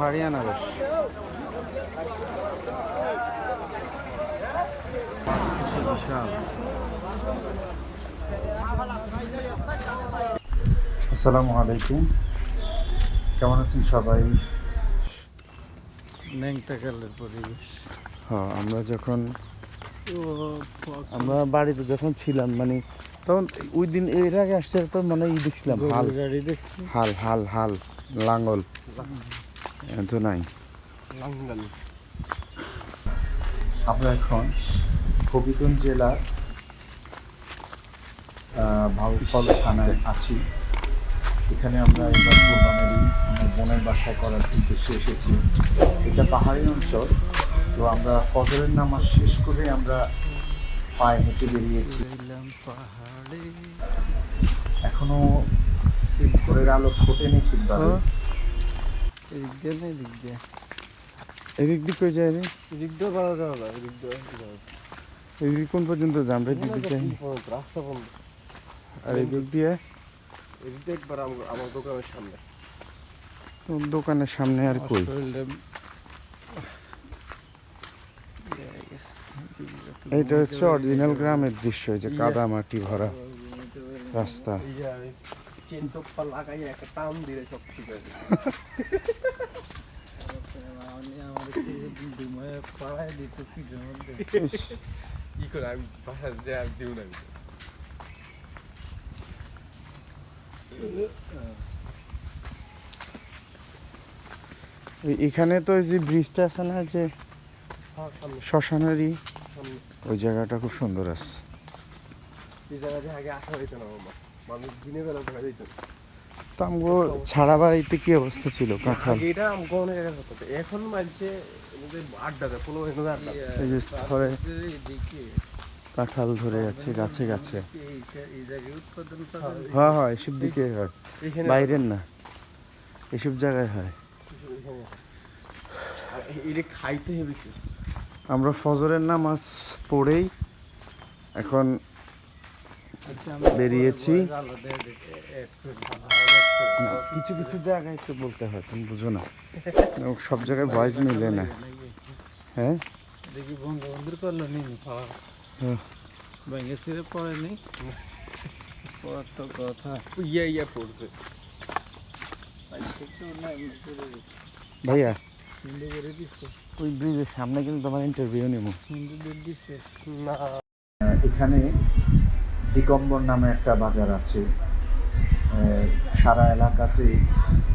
হরিয়ানা রস। বিশাল আসসালামু আলাইকুম। কেমন আছেন সবাই? ন্যাংটা কালের পরিবেশ। হ্যাঁ আমরা যখন আমরা বাড়িতে যখন ছিলাম মানে তখন ওই দিন এর আগে আসছে তো মানে ই দেখছিলাম হাল। গাড়ি দেখছি। হাল হাল হাল লাঙ্গল এত নাই। আমরা এখন হবিগঞ্জ জেলার ভাউফল থানায় আছি। এখানে আমরা এবার কোরবানি আমার বোনের বাসায় করার উদ্দেশ্যে এসেছি। এটা পাহাড়ি অঞ্চল। তো আমরা ফজরের নামাজ শেষ করে আমরা পায়ে হেঁটে বেরিয়েছি। এলাম পাহাড়ে এখনও ভোরের আলো ফোটেনি ঠিকভাবে। এদিক দিয়ে না এদিক দিয়ে। এদিক দিক যায় রে এদিক দিয়ে এদিক দিয়ে এদিক কোন পর্যন্ত যাম রে? দিক দিকে রাস্তা বন্ধ। আর এদিক দিয়ে? এদিক দিয়ে একবার আমার দোকানের সামনে। তোর দোকানের সামনে আর কই? শরীরটা এটা হচ্ছে অরিজিনাল গ্রামের দৃশ্য যে কাদা মাটি ভরা রাস্তা। এখানে তো যে ব্রিজটা আছে না, যে শ্মশানেরই ওই জায়গাটা খুব সুন্দর আছে। এই জায়গাতে আগে আসা হইতো না মানুষ দিনের বেলা দেখা যেত তো আমগো ছাড়া বাড়িতে কি অবস্থা ছিল? কাঁঠাল? এটা আমাকে অনেক জায়গায় হতো। এখন মানছে আড্ডা দেয় কোনো এখানে আড্ডা এই যে স্তরে কাঁঠাল ধরে আছে গাছে গাছে। এই জায়গায় হ্যাঁ। এসব দিকে হয়। বাইরের না। এসব জায়গায় হয়। এটা খাইতে হবে কি আমরা ফজরের নামাজ পড়েই এখন বেরিয়েছি। কিছু কিছু জায়গায় তো বলতে হয় তুমি বুঝো না। সব জায়গায় ভয়েস মিলে না। হ্যাঁ? দেখি বন্ধু বন্ধুর করল নি হ্যাঁ। ভেঙে ছিঁড়ে পড়ে নি পড়ার তো কথা। ইয়া ইয়া পড়ছে। ভাইয়া ওই ব্রিজের সামনে কিন্তু তোমার ইন্টারভিউ নেব। এখানে দিগম্বর নামে একটা বাজার আছে। সারা এলাকাতে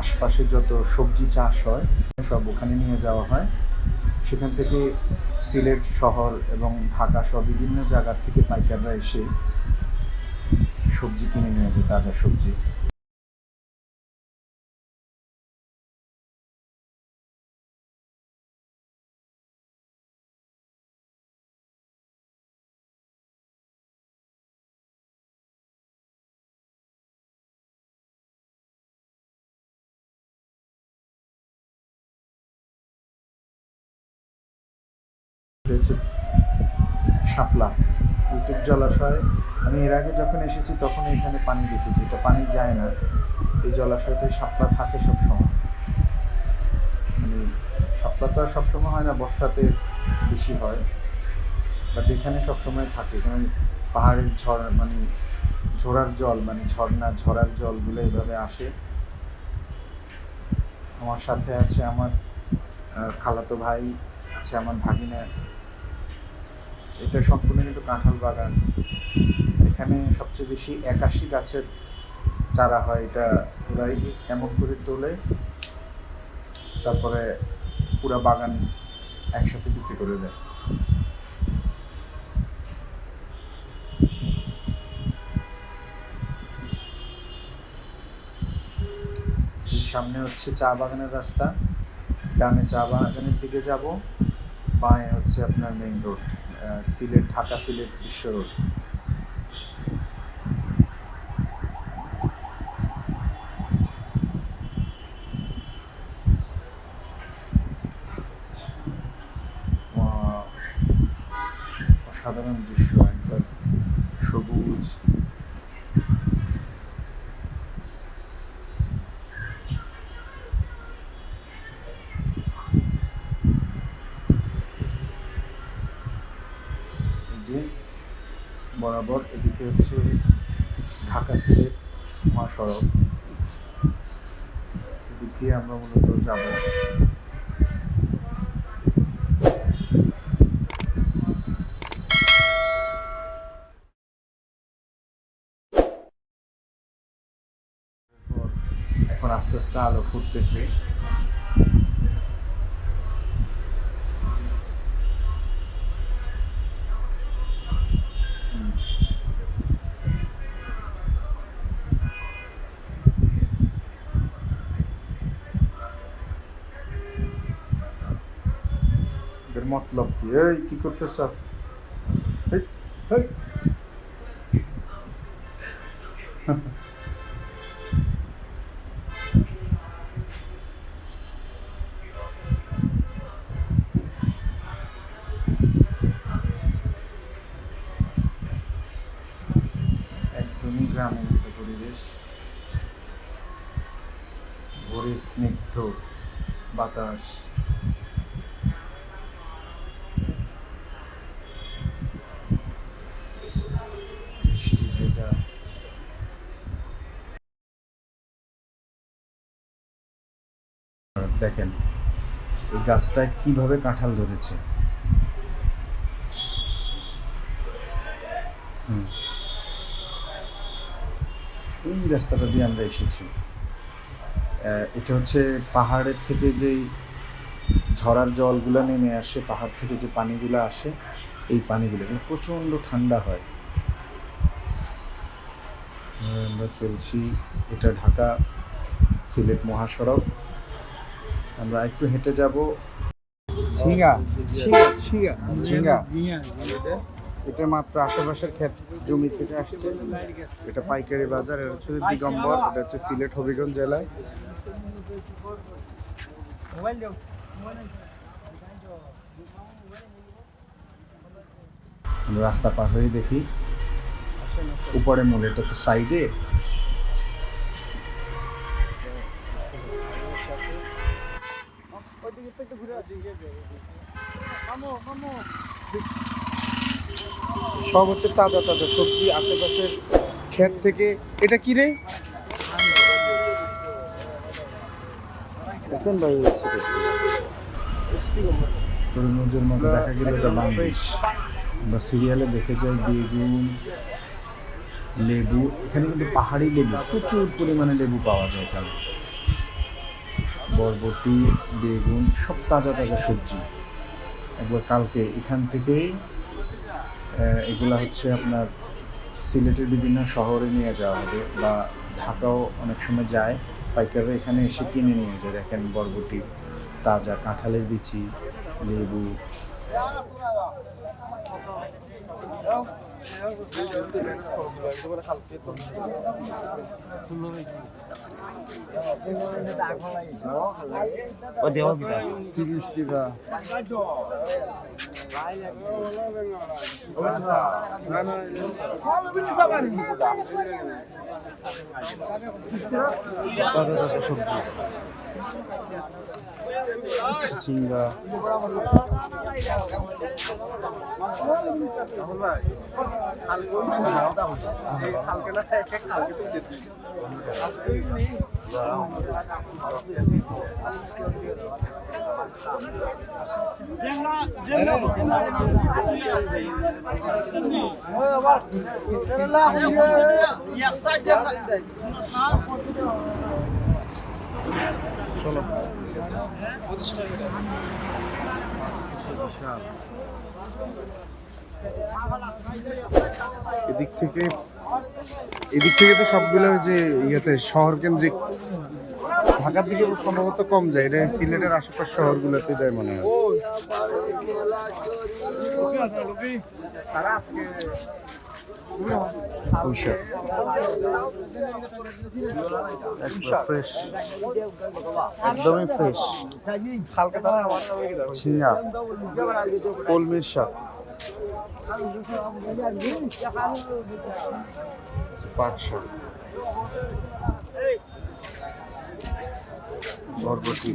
আশপাশে যত সবজি চাষ হয় সব ওখানে নিয়ে যাওয়া হয়। সেখান থেকে সিলেট শহর এবং ঢাকা সহ বিভিন্ন জায়গা থেকে পাইকাররা এসে সবজি কিনে নিয়ে যায় তাজা সবজি। হয়েছে। শাপলা ইউটিউব জলাশয়। আমি এর আগে যখন এসেছি তখন এখানে পানি দেখেছি। এটা পানি যায় না। এই জলাশয়তে শাপলা থাকে সবসময়। মানে শাপলা তো আর সবসময় হয় না, বর্ষাতে বেশি হয়। বাট এখানে সবসময় থাকে। এখানে পাহাড়ের ঝড় মানে ঝোড়ার জল মানে ঝর্ণা, ঝরার জলগুলো এভাবে আসে। আমার সাথে আছে আমার খালাতো ভাই, আছে আমার ভাগিনা। এটা সম্পূর্ণ কিন্তু কাঁঠাল বাগান। এখানে সবচেয়ে বেশি একাশি গাছের চারা হয়, এটা পুরাই এমন করে তোলে। তারপরে পুরা বাগান একসাথে বিক্রি করে দেয়। সামনে হচ্ছে চা বাগানের রাস্তা। ডানে চা বাগানের দিকে যাব, বাঁয়ে হচ্ছে আপনার main road Sylhet Dhaka Sylhet Bishwa road. অসাধারণ দৃশ্য একবার সবুজ যে বরাবর, এদিকে হচ্ছে ঢাকা সিলেট মহাসড়ক। এদিক আমরা মূলত যাব। এখন আস্তে আস্তে আলো ফুটতেছে। মতলব কি? এই কি করতেছ। একদমই গ্রামীণ একটা পরিবেশ। ভোরে স্নিগ্ধ বাতাস। দেখেন, এই গাছটায় কীভাবে কাঁঠাল ধরেছে। এই রাস্তাটা দিয়ে আমরা এসেছি। এটা হচ্ছে পাহাড়ের থেকে যেই ঝরার জলগুলো নেমে আসে, পাহাড় থেকে যে পানিগুলো আসে, এই পানিগুলো। প্রচণ্ড ঠান্ডা হয়। আমরা চলছি, এটা ঢাকা সিলেট মহাসড়ক। আমরা একটু হেঁটে যাব। ঝিঙ্গা ঝিঙা ঝিঙা ঝিঙা। ঝিঙা ঝিঙা এটা মাত্র আশেপাশের ক্ষেত জমি থেকে আসছে। এটা পাইকারি বাজার এটা হচ্ছে দিগম্বর এটা হচ্ছে সিলেট হবিগঞ্জ জেলায়। আমরা রাস্তা পার হয়ে দেখি। উপরে মূল এটা তো সাইডে সব হচ্ছে তাজা তাজা সবজি আশেপাশের ক্ষেত থেকে। এটা কি রে? ভাই হচ্ছে তরমুজের মতো দেখা গেল এটা বাংলাদেশ। আমরা সিরিয়ালে দেখে যাই বেগুন লেবু। এখানে কিন্তু পাহাড়ি লেবু প্রচুর পরিমাণে লেবু পাওয়া যায় এখানে। বরবটি বেগুন সব তাজা তাজা সবজি। একবার কালকে এখান থেকেই এগুলা হচ্ছে আপনার সিলেটের বিভিন্ন শহরে নিয়ে যাওয়া হবে বা ঢাকাও অনেক সময় যায়। পাইকাররা এখানে এসে কিনে নিয়ে যায়। দেখেন বরবটি, তাজা কাঁঠালের বিচি, লেবু। তিরিশ টাকা তাজা তাজা সবজি ঝিঙ্গা চলো এদিক থেকে এদিক থেকে তো সবগুলো যে ইয়েতে শহর কেন্দ্রিক ঢাকার দিকে সম্ভবত কম যায়। এটা সিলেটের আশেপাশ শহরগুলোতে যায় মনে হয়। ফ্রেশ একদমই ফ্রেশ কলমির বরবটি।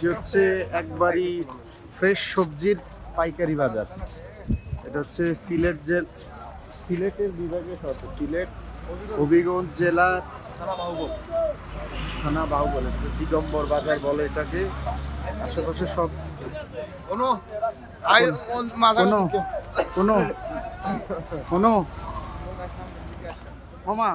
যে হচ্ছে একবারই ফ্রেশ সবজির পাইকারি বাজার। এটা হচ্ছে সিলেট জেল সিলেটের বিভাগে সিলেট হবিগঞ্জ জেলার থানা বাহুবল। বলে দিগম্বর বাজার বলে এটাকে। আশেপাশে সব কোনো? কোনো কোনো মামা